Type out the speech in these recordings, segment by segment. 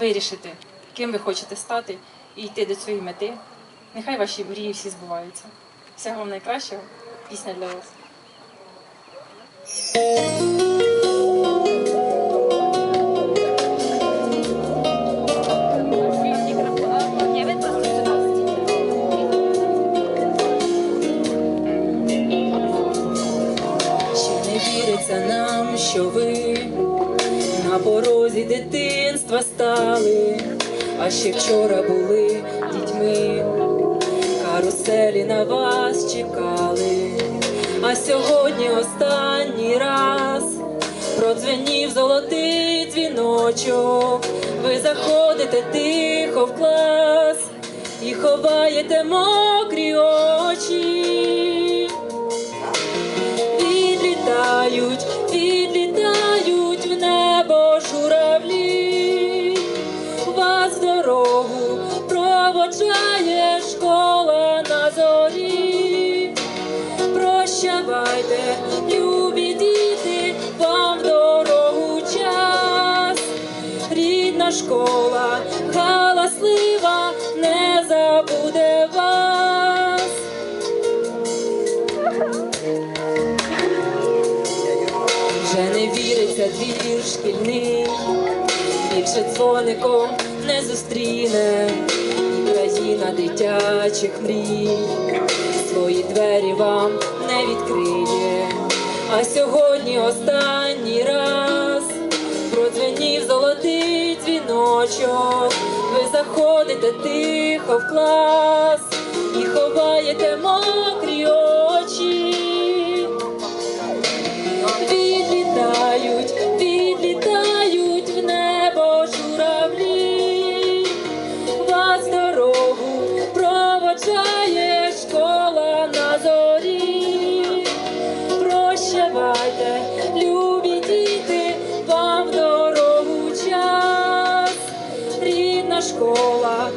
вирішити, ким ви хочете стати і йти до цієї мети. Нехай ваші мрії всі збуваються. Всього вам найкращого. Пісня для вас. Не віриться нам, що ви на порозі дитинства стали, а ще вчора були дітьми, каруселі на вас чекали, а сьогодні останній раз продзвенів золотий дзвіночок. Ви заходите тихо в клас і ховаєте мокрі очі. Відлітають, Прощавайте, любі діти, вам дорогу час. Рідна школа, галаслива, не забуде вас. Вже не віриться двір шкільний, більше дзвоником не зустріне країна дитячих мрій, свої двері вам не відкриє. А сьогодні останній раз продзвенів золотий дзвіночок. Ви заходите тихо в клас і ховаєте мокрі очі. Рідна школа,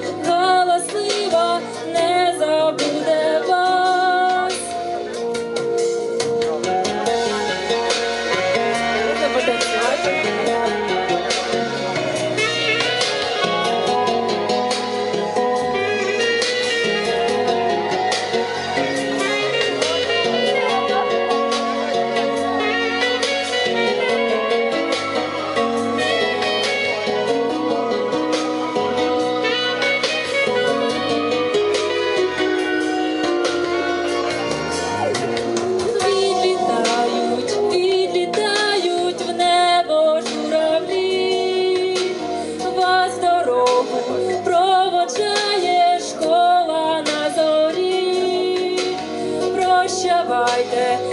школа на зорі. Прощавайте,